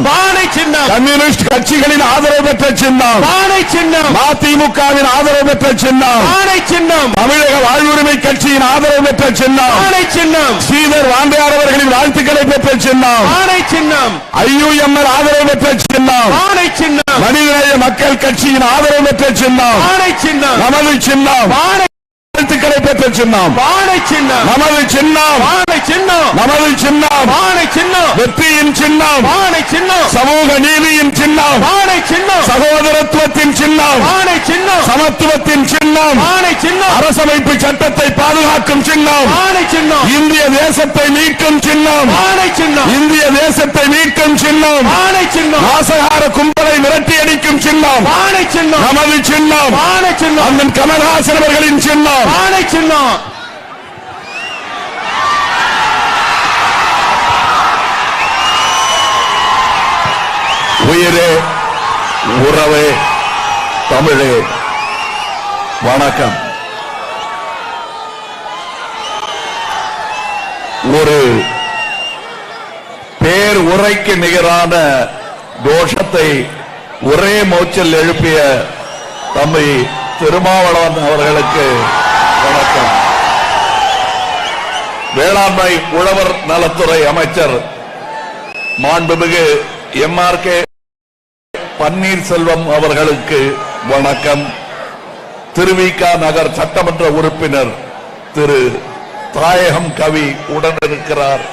பானை சின்னம். கம்யூனிஸ்ட் கட்சிகளின் ஆதரவு பெற்ற சின்னம். பானை சின்னம். மதிமுகவின் ஆதரவு பெற்ற சின்னம். பானை சின்னம். தமிழக வாழ்வுரிமை கட்சியின் ஆதரவு பெற்ற சின்னம். பானை சின்னம். ஸ்ரீதர் வாண்டையார் அவர்களின் வாழ்த்துக்களை பெற்ற சின்னம். பானை சின்னம். ஐயுஎம்எல் ஆதரவு பெற்ற சின்னம். பானை சின்னம். மனிதநேய மக்கள் கட்சியின் ஆதரவு பெற்ற சின்னம். பானை சின்னம். நமது சின்னம். பானை வாழ்த்துக்களை பெற்ற சின்னம். பானை சின்னம். நமது சின்னம். பானை சின்னம். நமது சின்னம். பானை சின்னம். வெற்றியின் சின்னம். பானை சின்னம். சமூக நீதியின் சின்னம். பானை சின்னம். சகோதரத்துவத்தின் சின்னம். பானை சின்னம். சமத்துவத்தின் சின்னம். பானை சின்னம். அரசமைப்பு சட்டத்தை பாதுகாக்கும் சின்னம். பானை சின்னம். இந்திய தேசத்தை மீட்கும் சின்னம். பானை சின்னம். இந்திய தேசத்தை மீட்கும் சின்னம். சின்னம். நாசகார கும்பலை விரட்டி அடிக்கும் சின்னம். பானை சின்னம். நமது சின்னம். பானை சின்னம். அண்ணன் கமல்ஹாசன் அவர்களின் சின்னம். பானை சின்னம். உயிரே உறவே தமிழே. வணக்கம். ஒரு பேர் உரைக்கு நிகரான கோஷத்தை ஒரே மூச்சல் எழுப்பிய தம்பி திருமாவளவன் அவர்களுக்கு வணக்கம். வேளாண்மை உழவர் நலத்துறை அமைச்சர் மாண்புமிகு எம்ஆர்கே பன்னீர்செல்வம் அவர்களுக்கு வணக்கம். திருவிக நகர் சட்டமன்ற உறுப்பினர் திரு தாயகம் கவி உடனிருக்கிறார்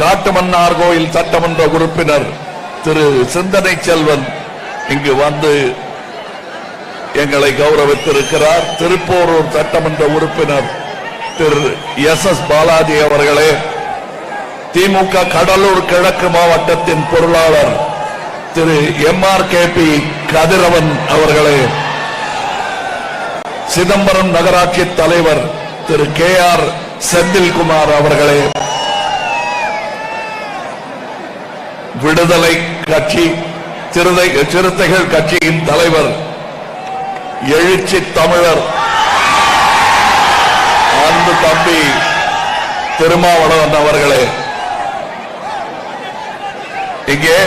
காட்டுமன்னார் கோயில் சட்டமன்ற உறுப்பினர் திரு சிந்தனை செல்வன் இங்கு வந்து எங்களை கௌரவித்திருக்கிறார். திருப்போரூர் சட்டமன்ற உறுப்பினர் திரு எஸ் எஸ் பாலாஜி அவர்களே திமுக கடலூர் கிழக்கு மாவட்டத்தின் பொருளாளர் Thiru M R K P Kathiravan அவர்களே சிதம்பரம் நகராட்சி தலைவர் திரு கே ஆர் செந்தில்குமார் அவர்களே விடுதலை கட்சி சிறுதை சிறுத்தைகள் கட்சியின் தலைவர் எழுச்சி தமிழர். அன்பு தம்பி திருமாவளவன் அவர்களே இங்கே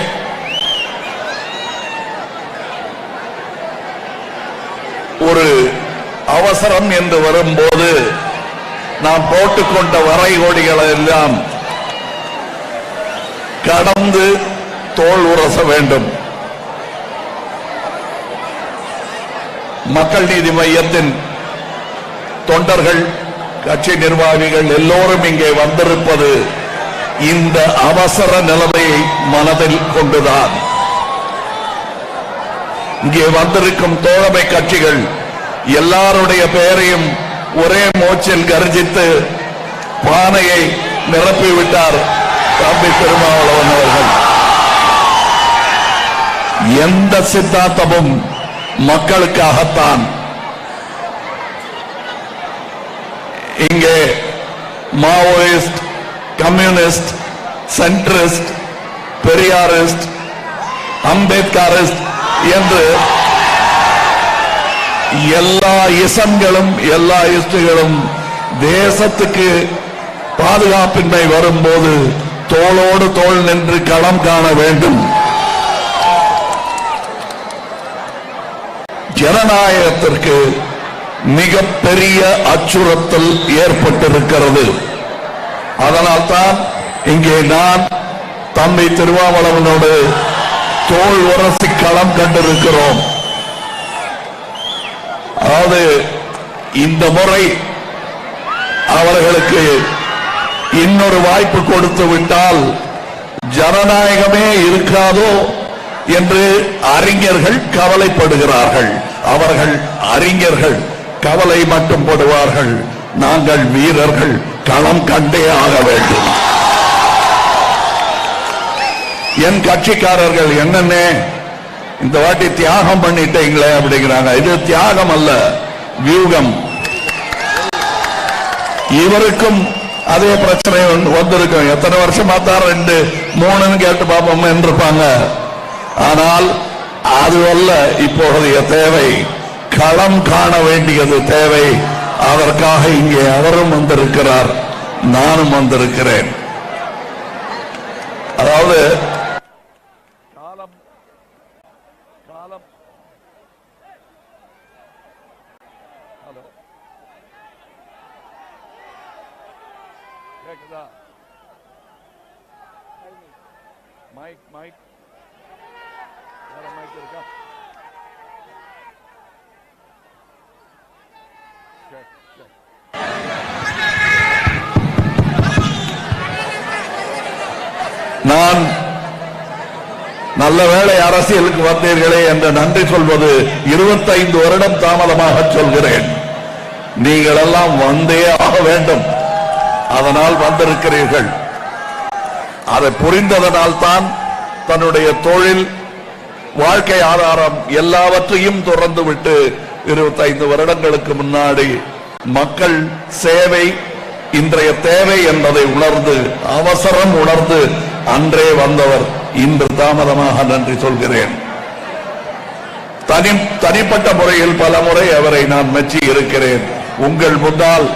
ஒரு அவசரம் என்று வரும்போது நாம் போட்டுக்கொண்ட வரைகோடிகளை எல்லாம் கடந்து தோல் உரச வேண்டும். மக்கள் நீதி மையத்தின் தொண்டர்கள் கட்சி நிர்வாகிகள் எல்லோரும் இங்கே வந்திருப்பது இந்த அவசர நிலைமையை மனதில் கொண்டுதான். இங்கே வந்திருக்கும் தோழமை கட்சிகள் எல்லாருடைய பெயரையும் ஒரே மூச்சில் கர்ஜித்து பானையை நிரப்பிவிட்டார். தம்பி திருமாவளவன் அவர்கள் எந்த சித்தாந்தமும் மக்களுக்காகத்தான். இங்கே Maoist communist centrist Periyarist Ambedkarist என்று எல்லா இசம்களும் எல்லா இஸ்டுகளும் தேசத்துக்கு பாதுகாப்பின்மை வரும்போது தோளோடு தோல் நின்று களம் காண வேண்டும். ஜனநாயகத்திற்கு மிகப்பெரிய அச்சுறுத்தல் ஏற்பட்டிருக்கிறது. அதனால்தான் இங்கே நான் தம்பி திருவாவளவனோடு தோல் உரசி களம் கண்டிருக்கிறோம். அதாவது இந்த முறை அவர்களுக்கு இன்னொரு வாய்ப்பு கொடுத்து விட்டால் ஜனநாயகமே இருக்காதோ என்று அறிஞர்கள் கவலைப்படுகிறார்கள். அவர்கள் அறிஞர்கள் கவலை மட்டும் படுவார்கள். நாங்கள் வீரர்கள் களம் கண்டே ஆக வேண்டும். என் கட்சிக்காரர்கள் என்னென்ன? இந்த வாட்டி தியாகம் பண்ணிட்டீங்களே அப்படிங்கிறாங்க. இது தியாகம் அல்ல வியூகம். இவருக்கும் அதே பிரச்சனை வந்திருக்கும். எத்தனை வருஷமா தான் ரெண்டு மூணுன்னு கேட்டு பார்ப்போம் இருப்பாங்க ஆனால் அது அல்ல தேவை களம் காண வேண்டியது தேவை. அதற்காக இங்கே அவரும் வந்திருக்கிறார். நானும் வந்திருக்கிறேன். அதாவது கேக்குதா? மைக் மைக் வேற மைக் இருக்கா? Check, check. நான் நல்ல வேளை அரசியலுக்கு வந்தீர்களே என்று நன்றி சொல்வது இருபத்தைந்து வருடம் தாமதமாக சொல்கிறேன். நீங்கள் எல்லாம் வந்தே ஆக வேண்டும். அதனால் வந்திருக்கிறீர்கள். அதை புரிந்ததனால் தான் தன்னுடைய தொழில் வாழ்க்கை ஆதாரம் எல்லாவற்றையும் தொடர்ந்து விட்டு இருபத்தைந்து வருடங்களுக்கு முன்னாடி மக்கள் சேவை இன்றைய தேவை என்பதை உணர்ந்து அவசரம் உணர்ந்து அன்றே வந்தவர். இன்று தாமதமாக நன்றி சொல்கிறேன். தனி தனிப்பட்ட முறையில் பல முறை அவரை நான் மெச்சி இருக்கிறேன். உங்கள் முன்னால்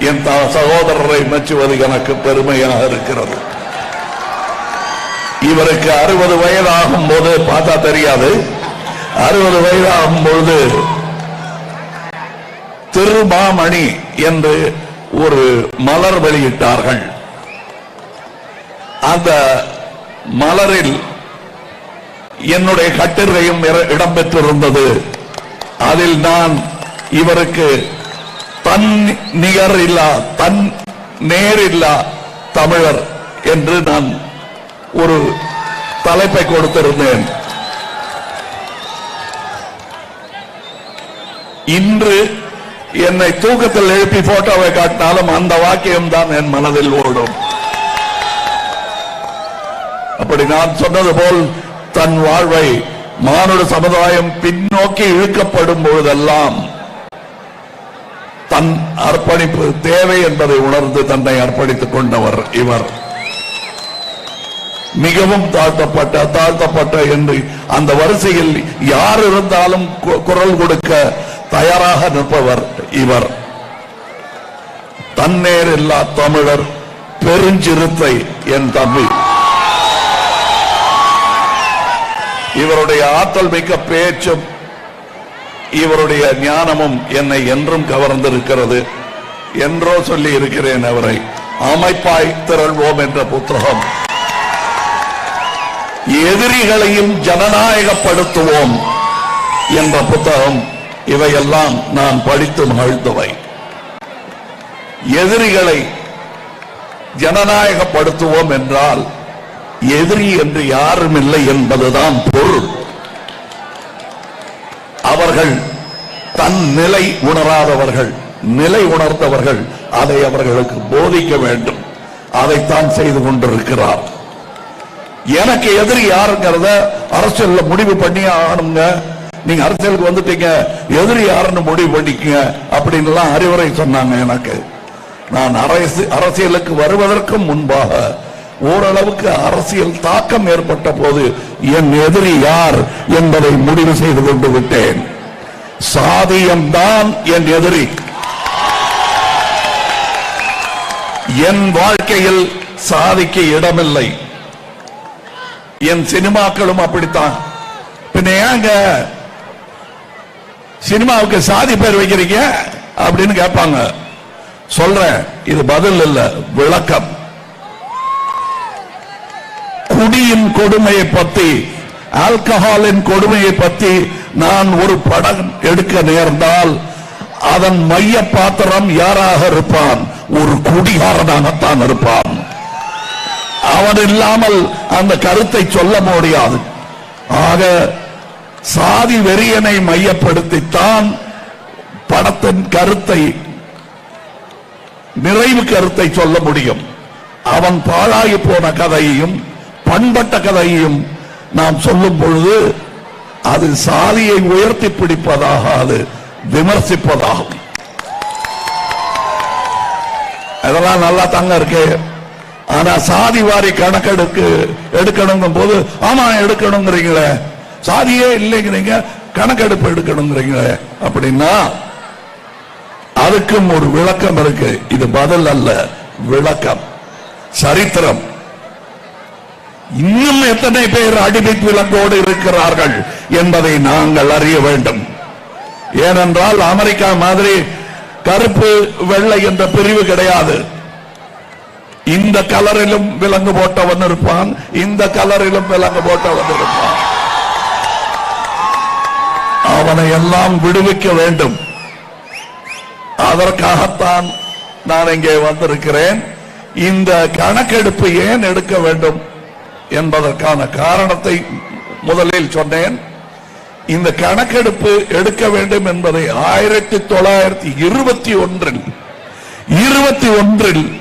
என் சகோதரரை மெச்சுவது எனக்கு பெருமையாக இருக்கிறது. இவருக்கு அறுபது வயதாகும் போது பார்த்தா தெரியாது. அறுபது வயதாகும் பொழுது திருமாமணி என்று ஒரு மலர் வெளியிட்டார்கள். அந்த மலரில் என்னுடைய கட்டுரையும் இடம்பெற்றிருந்தது. அதில் நான் இவருக்கு தன் நிகர் இல்லா தன் நேர் இல்லா தமிழர் என்று நான் ஒரு தலைப்பை கொடுத்திருந்தேன். இன்று என்னை தூக்கத்தில் எழுப்பி போட்டோவை காட்டினாலும் அந்த வாக்கியம் தான் என் மனதில் ஓடும். அப்படி நான் சொன்னது போல் தன் வாழ்வை மானுட சமுதாயம் பின்னோக்கி இழுக்கப்படும் பொழுதெல்லாம் தன் அர்ப்பணிப்பு தேவை என்பதை உணர்ந்து தன்னை அர்ப்பணித்துக் கொண்டவர் இவர். மிகவும் தாழ்த்தப்பட்ட தாழ்த்தப்பட்ட என்று அந்த வரிசையில் யார் இருந்தாலும் கு- குரல் கொடுக்க தயாராக நிற்பவர் இவர். தன்னேர் இல்லா தமிழர் பெருஞ்சிறுத்தை என் தம்பி. இவருடைய ஆற்றல் மிக்க பேச்சும் இவருடைய ஞானமும் என்னை என்றும் கவர்ந்திருக்கிறது என்றோ சொல்லி இருக்கிறேன் அவரை. அமைப்பாய் திரள்வோம் என்ற புத்தகம். எதிரிகளையும் ஜனநாயகப்படுத்துவோம் என்ற புத்தகம். இவையெல்லாம் நான் படித்து மகிழ்ந்தவை. எதிரிகளை ஜனநாயகப்படுத்துவோம் என்றால் எதிரி என்று யாரும் இல்லை என்பதுதான் பொருள். அவர்கள் தன் நிலை உணராதவர்கள் நிலை உணர்ந்தவர்கள் அதை அவர்களுக்கு போதிக்க வேண்டும். அதைத்தான் செய்து கொண்டிருக்கிறார். எனக்கு எதிரி யாருங்கிறத அரசியல்ல முடிவு பண்ணி ஆகணுங்க. நீங்க அரசியலுக்கு வந்துட்டீங்க எதிரி யாருன்னு முடிவு பண்ணிக்கங்க அப்படின்னு எல்லாம் அறிவுரை சொன்னாங்க எனக்கு. நான் அரசு அரசியலுக்கு வருவதற்கு முன்பாக ஓரளவுக்கு அரசியல் தாக்கம் ஏற்பட்ட போது என் எதிரி யார் என்பதை முடிவு செய்து கொண்டு விட்டேன். சாதியம்தான் என் எதிரி. என் வாழ்க்கையில் சாதிக்கு இடமில்லை. என் சினிமாக்களும் அப்படித்தான். பின்ன ஏங்க? சினிமாவுக்கு சாதி பேர் வைக்கிறீங்க? அப்படின்னு கேட்பாங்க. சொல்றேன் இது பதில் இல்ல விளக்கம். குடியின் கொடுமையை பத்தி ஆல்கஹாலின் கொடுமையை பத்தி நான் ஒரு படம் எடுக்க நேர்ந்தால் அதன் மைய பாத்திரம் யாராக இருப்பான்? ஒரு குடிகாரனாகத்தான் இருப்பான். அவன் இல்லாமல் அந்த கருத்தை சொல்ல முடியாது. ஆக சாதி வெறியனை மையப்படுத்தித்தான் படத்தின் கருத்தை நிறைவு கருத்தை சொல்ல முடியும். அவன் பாழாகி போன கதையையும் பண்பட்ட கதையையும் நாம் சொல்லும் பொழுது அது சாதியை உயர்த்தி பிடிப்பதாக அது விமர்சிப்பதாகும். அதெல்லாம் நல்லா தாங்க இருக்கு. ஆனா சாதி வாரி கணக்கெடுக்கு எடுக்கணுங்கும் போது ஆமா எடுக்கணுங்கிறீங்களே. சாதியே இல்லைங்கிறீங்க கணக்கெடுப்பு எடுக்கணுங்கிறீங்களே. அப்படின்னா அதுக்கும் ஒரு விளக்கம் இருக்கு. இது பதில் அல்ல விளக்கம். சரித்திரம். இன்னும் எத்தனை பேர் அடிமை விலங்கோடு இருக்கிறார்கள் என்பதை நாங்கள் அறிய வேண்டும். ஏனென்றால் அமெரிக்கா மாதிரி கருப்பு வெள்ளை என்ற பிரிவு கிடையாது. இந்த கலரிலும் விலங்கு போட்டவன் இருப்பான் இந்த கலரிலும் விலங்கு போட்டவன் இருப்பான். அவனை எல்லாம் விடுவிக்க வேண்டும். அதற்காகத்தான் நான் இங்கே வந்திருக்கிறேன். இந்த கணக்கெடுப்பு ஏன் எடுக்க வேண்டும்? என்பதற்கான காரணத்தை முதலில் சொன்னேன். இந்த கணக்கெடுப்பு எடுக்க வேண்டும் என்பதை ஆயிரத்தி தொள்ளாயிரத்தி இருபத்தி ஒன்றில் இருபத்தி ஒன்றில்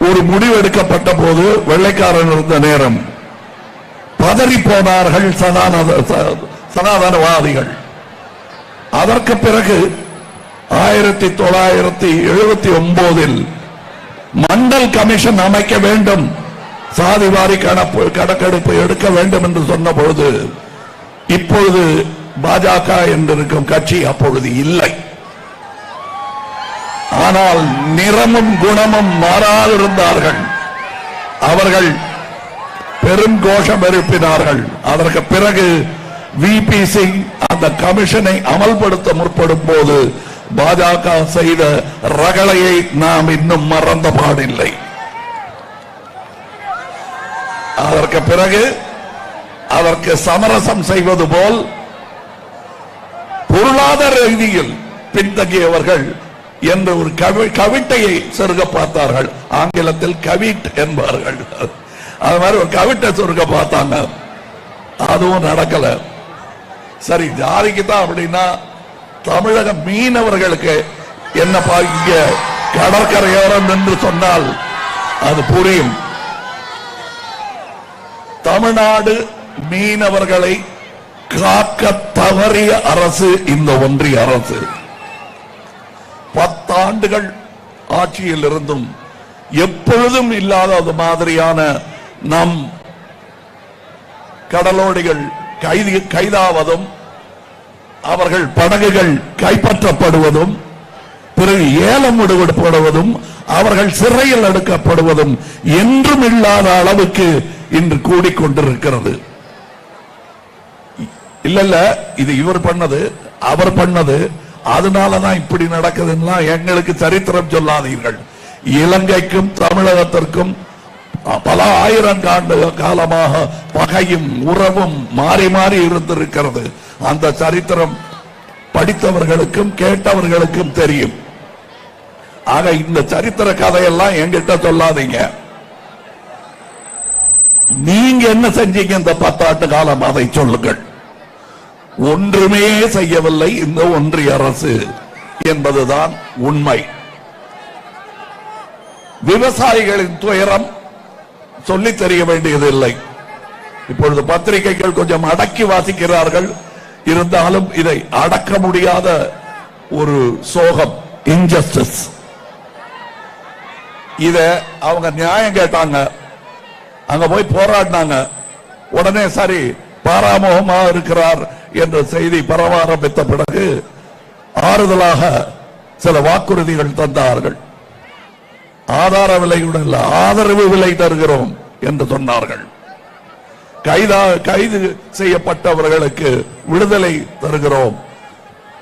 ஒரு முடிவு எடுக்கப்பட்ட போது வெள்ளைக்காரன் இருந்த நேரம் பதறி போனார்கள் சதானத ச- சனாதனவாதிகள். அதற்கு பிறகு ஆயிரத்தி தொள்ளாயிரத்தி எழுபத்தி ஒன்பதில் மண்டல் கமிஷன் அமைக்க வேண்டும். சாதிவாரி கணப்பு கணக்கெடுப்பு எடுக்க வேண்டும் என்று சொன்ன பொழுது இப்பொழுது பாஜக என்றிருக்கும் கட்சி அப்பொழுது இல்லை. ஆனால் நிறமும் குணமும் மாறாதிருந்தார்கள். அவர்கள் பெரும் கோஷம் எழுப்பினார்கள். அதற்கு பிறகு விபி சிங் அந்த கமிஷனை அமல்படுத்த முற்படும் போது பாஜக செய்த ரகளையை நாம் இன்னும் மறந்த பாடில்லை. அதற்கு பிறகு அதற்கு சமரசம் செய்வது போல் பொருளாதார ரீதியில் பின்தங்கியவர்கள் என்ற ஒரு கவி கவிட்டையை சொருக பார்த்தார்கள். ஆங்கிலத்தில் கவிட் என்பார்கள். அது மாதிரி ஒரு கவிட்டை சொருக பார்த்தாங்க. அதுவும் நடக்கல. சரி ஜாதிக்கு தான் அப்படின்னா தமிழக மீனவர்களுக்கு என்ன பாக்கிய கடற்கரையோரம் என்று சொன்னால் அது புரியும். தமிழ்நாடு மீனவர்களை காக்க தவறிய அரசு இந்த ஒன்றிய அரசு. பத்தாண்டுகள் ஆட்சியில் இருந்தும் எப்பொழுதும் இல்லாத அது மாதிரியான நம் கடலோடிகள் கைது கைதாவதும் அவர்கள் படகுகள் கைப்பற்றப்படுவதும் பிறகு ஏலம் விடுவிடப்படுவதும் அவர்கள் சிறையில் எடுக்கப்படுவதும் என்றும் இல்லாத அளவுக்கு இன்று கூடிக்கொண்டிருக்கிறது. இல்ல இல்ல இது இவர் பண்ணது அவர் பண்ணது அதனாலதான் இப்படி நடக்குதுன்னா எங்களுக்கு சரித்திரம் சொல்லாதீர்கள். இலங்கைக்கும் தமிழகத்திற்கும் பல ஆயிரம் ஆண்டு காலமாக பகையும் உறவும் மாறி மாறி இருந்திருக்கிறது. அந்த சரித்திரம் படித்தவர்களுக்கும் கேட்டவர்களுக்கும் தெரியும். ஆக இந்த சரித்திர கதையெல்லாம் என்கிட்ட சொல்லாதீங்க. நீங்க என்ன செஞ்சீங்க இந்த பத்தாண்டு காலம்? அதை சொல்லுங்கள். ஒன்றுமே செய்யவில்லை இந்த ஒன்றிய அரசு என்பதுதான் உண்மை. விவசாயிகளின் துயரம் சொல்லி தெரிய வேண்டியதில்லை. இப்பொழுது பத்திரிகைகள் கொஞ்சம் அடக்கி வாசிக்கிறார்கள். இருந்தாலும் இதை அடக்க முடியாத ஒரு சோகம் இன்ஜஸ்டிஸ் இத அவங்க நியாயம் கேட்டாங்க. அங்க போய் போராடினாங்க. உடனே சரி பாராமுகமா இருக்கிறார் என்ற செய்தி பரவ ஆரம்பித்த பிறகு ஆறுதலாக சில வாக்குறுதிகள் தந்தார்கள். ஆதார விலையுடன் இல்ல, ஆதரவு விலை தருகிறோம் என்று சொன்னார்கள். கைதா கைது செய்யப்பட்டவர்களுக்கு விடுதலை தருகிறோம்.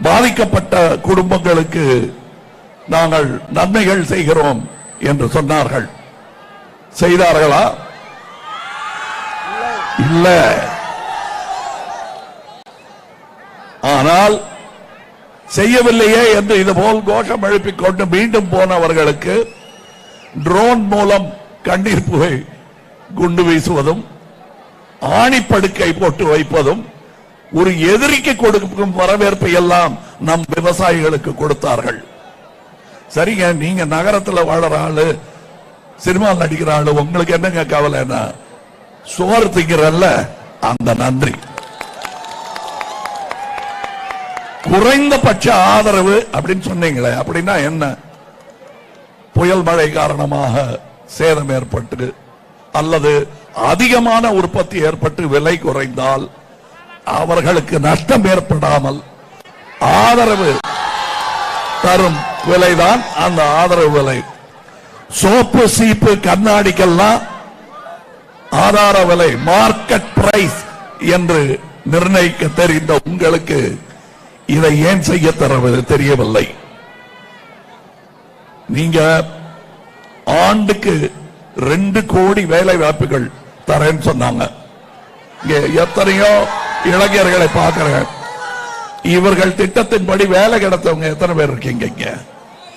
பாதிக்கப்பட்ட குடும்பங்களுக்கு நாங்கள் நன்மைகள் செய்கிறோம் என்று சொன்னார்கள். செய்தார்களா? இல்ல. ஆனால் செய்யவில்லையே என்று இதுபோல் கோஷம் எழுப்பிக் கொண்டு மீண்டும் போனவர்களுக்கு ட்ரோன் மூலம் கண்ணீர் புகை குண்டு வீசுவதும் ஆணிப்படுக்கை போட்டு வைப்பதும் ஒரு எதிரிக்கு கொடுக்கும் வரவேற்பை எல்லாம் நம் விவசாயிகளுக்கு கொடுத்தார்கள். சரிங்க நீங்க நகரத்தில் வாழற ஆளு சினிமா நடிக்கிற ஆளு உங்களுக்கு என்னங்க கவலைன்னா சோறு திங்கிறல்ல. அந்த நன்றி. குறைந்தபட்ச ஆதரவு அப்படின்னு சொன்னீங்களே அப்படின்னா என்ன? புயல் மழை காரணமாக சேதம் ஏற்பட்டு அல்லது அதிகமான உற்பத்தி ஏற்பட்டு விலை குறைந்தால் அவர்களுக்கு நஷ்டம் ஏற்படாமல் ஆதரவு தரும் விலைதான் அந்த ஆதரவு விலை. சோப்பு சீப்பு கண்ணாடிக்கெல்லாம் ஆதார விலை மார்க்கெட் பிரைஸ் என்று நிர்ணயிக்க தெரிந்த உங்களுக்கு இதை ஏன் செய்ய தரவது தெரியவில்லை. நீங்க ஆண்டுக்கு ரெண்டு கோடி வேலை வாய்ப்புகள் தரேன்னு சொன்னாங்க. எத்தனையோ இளைஞர்களை பார்க்கிறேன். இவர்கள் திட்டத்தின்படி வேலை கிடைத்தவங்க எத்தனை பேர் இருக்கீங்க இங்க?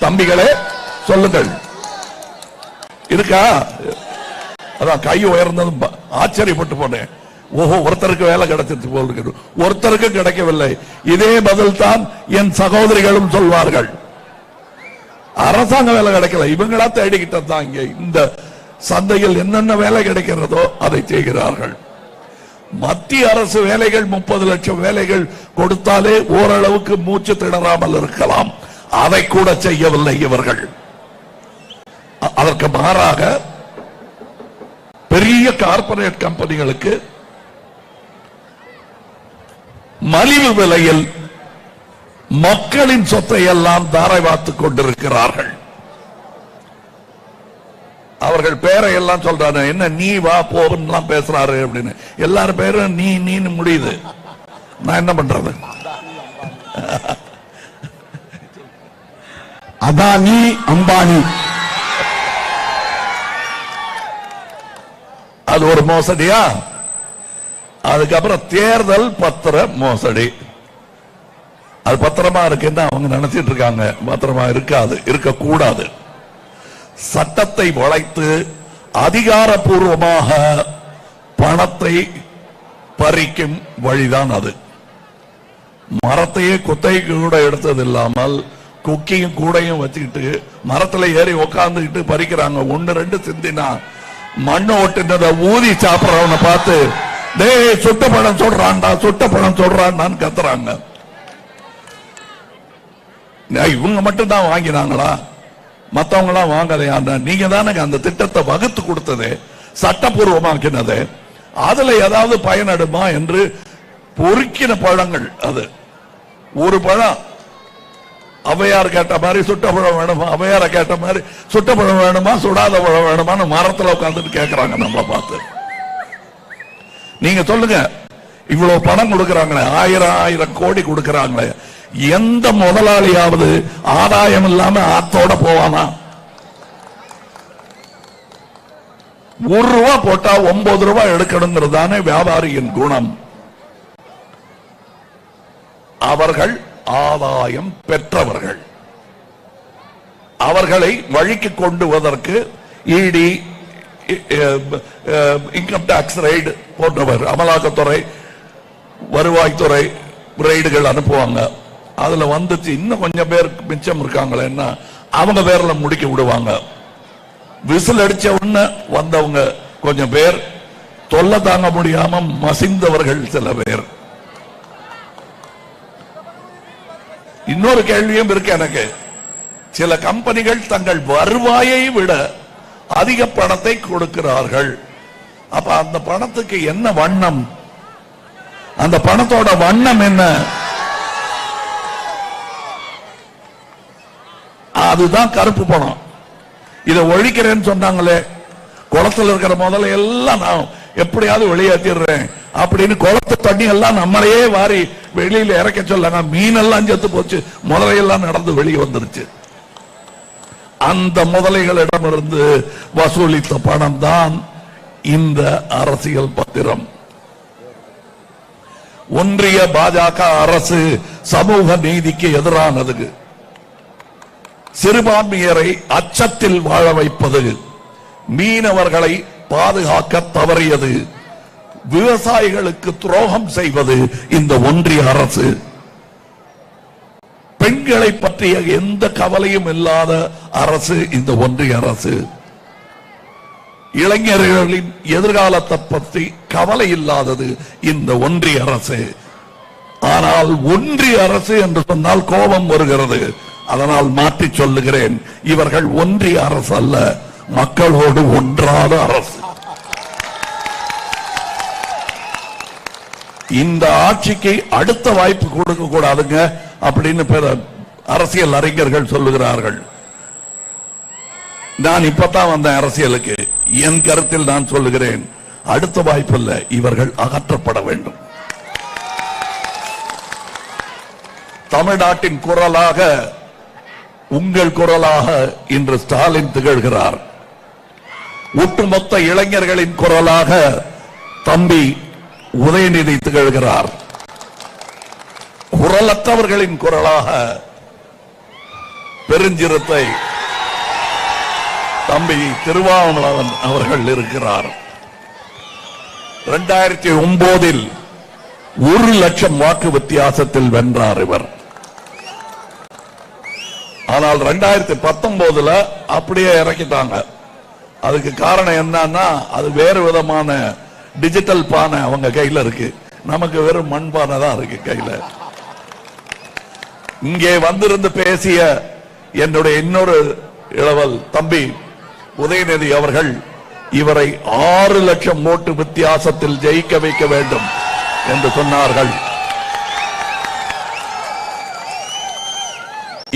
தம்பிகளே சொல்லுங்கள். இருக்கா? அதான் கை உயர்ந்ததும் ஆச்சரியப்பட்டு போனேன். ஓஹோ ஒருத்தருக்கு வேலை கிடைச்சிட்டு போல் ஒருத்தருக்கு கிடைக்கவில்லை. இதே பதில் தான் என் சகோதரிகளும் சொல்வார்கள். அரசாங்க வேலை கிடைக்கல. இவங்களா தேடிக்கிட்டது தான் இங்க. இந்த சந்தையில் என்னென்ன வேலை கிடைக்கிறதோ அதை செய்கிறார்கள். மத்திய அரசு வேலைகள் முப்பது லட்சம் வேலைகள் கொடுத்தாலே ஓரளவுக்கு மூச்சு திணறாமல் இருக்கலாம். அதை கூட செய்யவில்லை இவர்கள். அதற்கு மாறாக பெரிய கார்பரேட் கம்பெனிகளுக்கு மலிவு விலையில் மக்களின் சொத்தை எல்லாம் தாரை வாத்துக் கொண்டிருக்கிறார்கள். அவர்கள் பேரை எல்லாம் சொல்றாரு என்ன நீ வா போன்னு பேசுறாரு அப்படின்னு. எல்லாரும் பேரும் நீ நீன்னு முடியுது. நான் என்ன பண்றது? அதானி அம்பானி. அது ஒரு மோசடியா? அதுக்கப்புறம் தேர்தல் பத்திர மோசடி. அது பத்திரமா இருக்குன்னு அவங்க நினைச்சிட்டு இருக்காங்க. பத்திரமா இருக்காது இருக்கக்கூடாது. சட்டத்தை வளைத்து அதிகாரப்பூர்வமாக பணத்தை பறிக்கும் வழிதான் அது. மரத்தையே குத்தைக்கு கூட எடுத்தது இல்லாமல் குக்கியும் கூடையும் வச்சுக்கிட்டு மரத்துல ஏறி உக்காந்துக்கிட்டு பறிக்கிறாங்க. ஒண்ணு ரெண்டு சிந்தினா மண்ணு ஒட்டுனதை ஊதி சாப்பிடறவனை பார்த்து டேய் சுட்ட பழம் சொல்றான்டா சுட்ட பழம் சொல்றான்னு கத்துறாங்க இவங்க மட்டும் தான் வாங்கினாங்களா? மத்தவங்க எல்லாம் வாங்கலையா நீங்க தானே அந்த திட்டத்தை வகுத்து கொடுத்தது சட்டப்பூர்வமாக்கினது அதுல ஏதாவது பயனடுமா என்று பொறுக்கின பழங்கள் அது. ஒரு பழம் அவையார் கேட்ட மாதிரி சுட்ட பழம் வேணுமா? அவையார கேட்ட மாதிரி சுட்ட பழம் வேணுமா? சுடாத பழம் வேணுமான்னு மரத்துல உட்கார்ந்துட்டு கேட்கறாங்க நம்மள பார்த்து. நீங்க சொல்லுங்க இவ்வளவு பணம் கொடுக்கறாங்களே ஆயிரம் ஆயிரம் கோடி கொடுக்கறாங்களே எந்த முதலாளியாவது ஆதாயம் இல்லாம ஆத்தோட போவானா? ஒரு ரூபா போட்டா ஒன்பது ரூபாய் எடுக்கணுங்கிறது தானே வியாபாரியின் குணம். அவர்கள் ஆதாயம் பெற்றவர்கள். அவர்களை வழிக்கு கொண்டு வருவதற்கு இடி இன்கம் டாக்ஸ் ரைடு போன்றவர் அமலாக்கத்துறை வருவாய்த்துறை ரைடுகள் அனுப்புவாங்க. அதுல வந்துச்சு இன்னும் கொஞ்சம் பேர் மிச்சம் இருக்காங்களேன்னா அவங்க பேர்ல முடிக்க விடுவாங்க. விசில் அடிச்ச உடனே வந்தவங்க கொஞ்சம் பேர். தொல்லை தாங்க முடியாம மசிந்தவர்கள் சில பேர். இன்னொரு கேள்வியும் இருக்கு எனக்கு. சில கம்பெனிகள் தங்கள் வருவாயை விட அதிக பணத்தை கொடுக்கிறார்கள். அப்ப அந்த பணத்துக்கு என்ன வண்ணம்? அந்த பணத்தோட வண்ணம் என்ன? அதுதான் கருப்பு பணம். இதை ஒழிக்கிறேன்னு சொன்னாங்களே குளத்துல இருக்கிற முதல்ல எல்லாம் நான் எப்படியாவது வெளியேற்றிடுறேன் அப்படின்னு குளத்து தண்ணி எல்லாம் நம்மளையே வாரி வெளியில இறக்க சொல்லாங்க மீன் எல்லாம் செத்து போச்சு. முதலையெல்லாம் நடந்து வெளியே வந்துருச்சு. அந்த முதலைகளிடமிருந்து வசூலித்த பணம் தான் இந்த அரசியல் பத்திரம். ஒன்றிய பாஜக அரசு சமூக நீதிக்கு எதிரானது சிறுபான்மையரை அச்சத்தில் வாழ வைப்பது மீனவர்களை பாதுகாக்க தவறியது. விவசாயிகளுக்கு துரோகம் செய்வது இந்த ஒன்றிய அரசு. பெண்களை பற்றிய எந்த கவலையும் இல்லாத அரசு இந்த ஒன்றிய அரசு. இளைஞர்களின் எதிர்காலத்தை பற்றி கவலை இல்லாதது இந்த ஒன்றிய அரசு. ஆனால் ஒன்றிய அரசு என்று சொன்னால் கோபம் வருகிறது. அதனால் மாற்றி சொல்லுகிறேன். இவர்கள் ஒன்றிய அரசு அல்ல மக்களோடு ஒன்றாத அரசு. இந்த ஆட்சிக்கு அடுத்த வாய்ப்பு கொடுக்க கூடாதுங்க அப்படின்னு பிற அரசியல் அறிஞர்கள் சொல்லுகிறார்கள். நான் இப்பதான் வந்தேன் அரசியலுக்கு. என் கருத்தில் நான் சொல்லுகிறேன். அடுத்த வாய்ப்பில்ல இவர்கள் அகற்றப்பட வேண்டும். தமிழ்நாட்டின் குரலாக உங்கள் குரலாக இன்று ஸ்டாலின் திகழ்கிறார். ஒட்டுமொத்த இளைஞர்களின் குரலாக தம்பி உதயநிதி திகழ்கிறார். குரலற்றவர்களின் குரலாக பெருஞ்சிரத்தை தம்பி திருவாவளவன் அவர்கள் இருக்கிறார். இரண்டாயிரத்தி ஒன்பதில் ஒரு லட்சம் வாக்கு வித்தியாசத்தில் வென்றார் இவர். ஆனால் ரெண்டாயிரத்தி பத்தொன்பதுல அப்படியே இறக்கிட்டாங்க. அதுக்கு காரணம் என்னன்னா அது வேறு விதமான டிஜிட்டல் பானை அவங்க கையில இருக்கு. நமக்கு வெறும் மண் பானை தான் இருக்கு கையில. இங்கே வந்திருந்து பேசிய என்னுடைய இன்னொரு இளவல் தம்பி உதயநிதி அவர்கள் இவரை ஆறு லட்சம் ஓட்டு வித்தியாசத்தில் ஜெயிக்க வைக்க வேண்டும் என்று சொன்னார்கள்.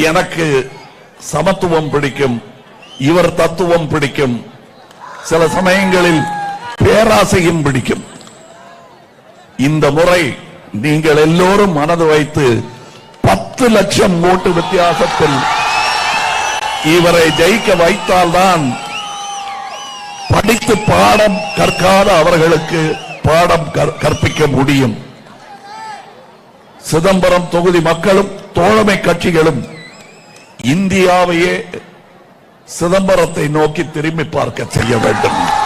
எனக்கு சமத்துவம் பிடிக்கும் இவர் தத்துவம் பிடிக்கும். சில சமயங்களில் பேராசையும் பிடிக்கும். இந்த முறை நீங்கள் எல்லோரும் மனது வைத்து பத்து லட்சம் ஓட்டு வித்தியாசத்தில் இவரை ஜெயிக்க வைத்தால்தான் படித்து பாடம் கற்காத அவர்களுக்கு பாடம் கற்- கற்பிக்க முடியும். சிதம்பரம் தொகுதி மக்களும் தோழமை கட்சிகளும் இந்தியாவையே சிதம்பரத்தை நோக்கி திரும்பி பார்க்க செய்ய வேண்டும்.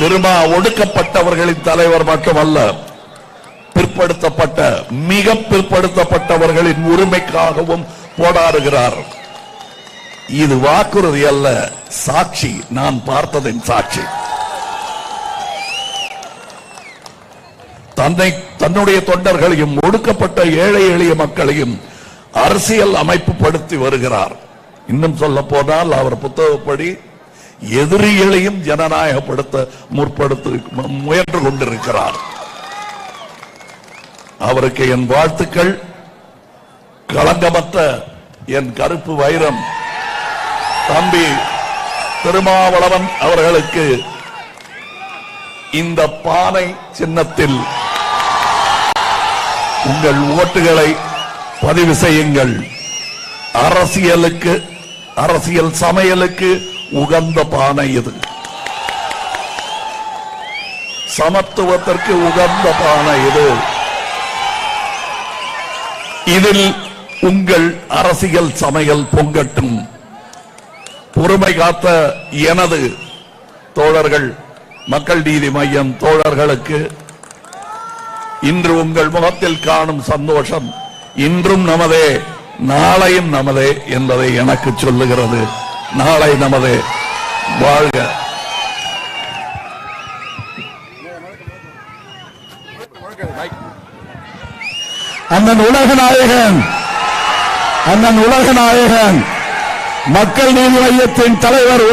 திருமா ஒடுக்கப்பட்டவர்களின் தலைவர் மட்டுமல்ல பிற்படுத்தப்பட்ட மிக பிற்படுத்தப்பட்டவர்களின் உரிமைக்காகவும் போராடுகிறார். இது வாக்குறுதி அல்ல சாட்சி. நான் பார்த்ததின் சாட்சி. தன்னை தன்னுடைய தொண்டர்களையும் ஒடுக்கப்பட்ட ஏழை எளிய மக்களையும் அரசியல் அமைப்பு படுத்தி வருகிறார். இன்னும் சொல்ல போனால் அவர் புத்தகப்படி எதிரிகளையும் ஜனநாயகப்படுத்த முற்படுத்த முயன்று கொண்டிருக்கிறார். அவருக்கு என் வாழ்த்துக்கள். களங்கமற்ற என் கருப்பு வைரம். தம்பி திருமாவளவன் அவர்களுக்கு இந்த பானை சின்னத்தில் உங்கள் ஓட்டுகளை பதிவு செய்யுங்கள். அரசியலுக்கு அரசியல் சமையலுக்கு உகந்த பானை இது. சமத்துவத்திற்கு உகந்த பானை இது. இதில் உங்கள் அரசியல் சமையல் பொங்கட்டும். பொறுமை காத்த எனது தோழர்கள் மக்கள் நீதி மையம் தோழர்களுக்கு இன்று உங்கள் முகத்தில் காணும் சந்தோஷம் இன்றும் நமதே நாளையும் நமதே என்பதை எனக்கு சொல்லுகிறது. நாளை நமது வாழ்க. அண்ணன் உலகநாயகன் அண்ணன் உலகநாயகன் மக்கள் நீதி மையத்தின் தலைவர்